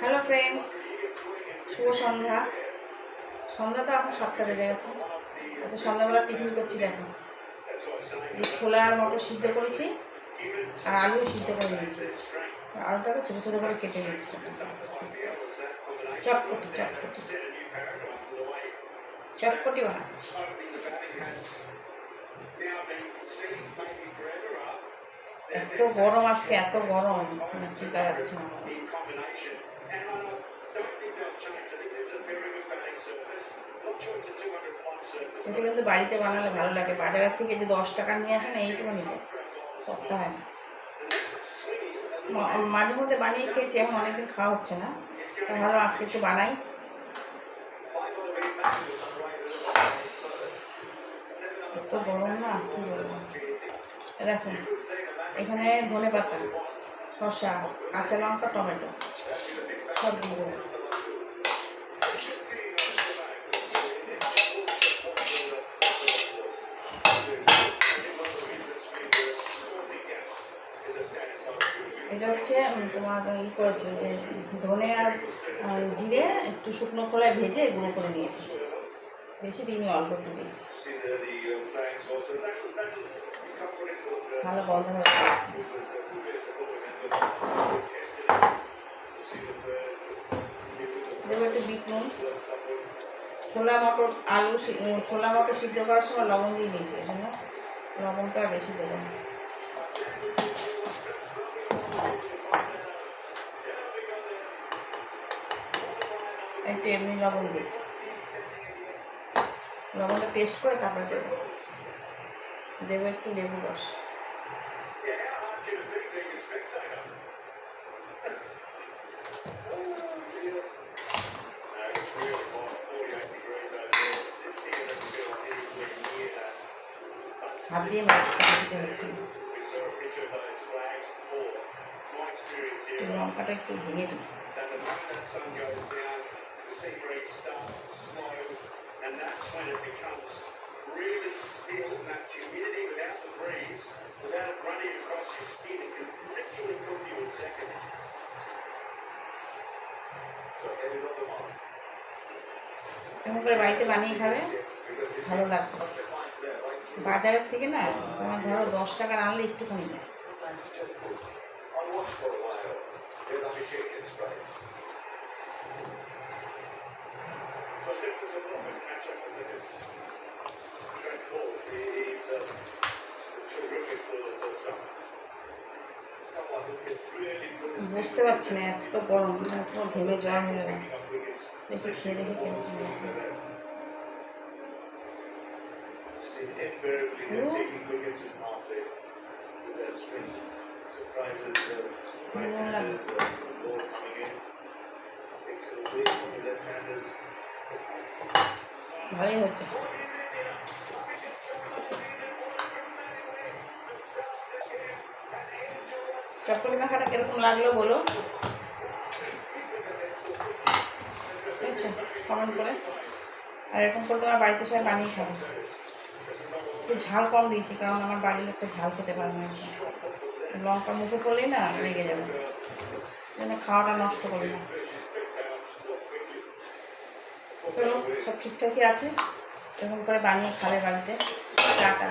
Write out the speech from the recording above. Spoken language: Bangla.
হ্যালো ফ্রেন্ডস শুভ সন্ধ্যা। সন্ধ্যা তো এখন সাতটা বেজে গেছে। আচ্ছা সন্ধ্যাবেলা টিফিন করছি, দেখো। এই ছোলা আর মটর সিদ্ধ করেছি, আর আলু সিদ্ধ করে নিয়েছি। আলুটাকে ছোটো ছোটো করে কেটে নিয়েছি। চটপটি চটপটি। চটপটি বানাচ্ছি। এত গরম আজকে, এত গরম। মানে টিকা যাচ্ছে না। এটা কিন্তু বাড়িতে বানালে ভালো লাগে। বাজারের থেকে যে দশ টাকা নিয়ে আসে না, এইটুকু নিতে। করতে হয় না। মাঝে মধ্যে বানিয়ে খেয়েছি, এখন অনেকদিন খাওয়া হচ্ছে না। ভালো, আজকে একটু বানাই। এত গরম না, কী দেখুন। এখানে ধনে পাতা, শসা, কাঁচা লঙ্কা, টমেটো, সব দিয়ে এটা হচ্ছে তোমার ই করেছে যে ধনে আর জিরে একটু শুকনো খোলায় ভেজে গুঁড়ো করে নিয়েছি। বেশি দিনই অল্প একটু দিয়েছি। ভালো গন্ধ হচ্ছে দেবো একটু বিট নুন। ছোলা মটর, আলু ছোলা মটর সিদ্ধ করার সময় লবণ দিয়ে দিয়েছি এই জন্য। লবণটা বেশি দেবো একটু এমনি লবণ দিই। লবণটা টেস্ট করে তারপরে দেবো। দেবো একটু লেবু রস। হাত দিয়ে মাছ চাপ হচ্ছে লঙ্কাটা একটু ভেঙে দিই। এরকম করে বাড়িতে বানিয়ে খাবে? ভালো লাগবে। বাজারের থেকে না তোমার ধরো দশ টাকার আনলে একটুখানি। দেয় বুঝতে পারছি না এত গরম পুরো ঘেমে জ্বর হয়ে গেল। দেখি খেয়ে দেখি। কেমন লাগবে ভালোই হয়েছে। চটপটি মাখাটা কীরকম লাগল বলো? বুঝছ? কমেন্ট করে। আর এরকম করে তোমার বাড়িতে সবাই বানিয়ে খাবে। একটু ঝাল কম দিয়েছি, কারণ আমার বাড়ির লোকটা ঝাল খেতে পারে না। লঙ্কা মুখে পড়লেই না লেগে যাবে। যেন খাওয়াটা নষ্ট করি না। সব ঠিকঠাকই আছে। এরকম করে বানিয়ে খাবে বাড়িতে। টাটা।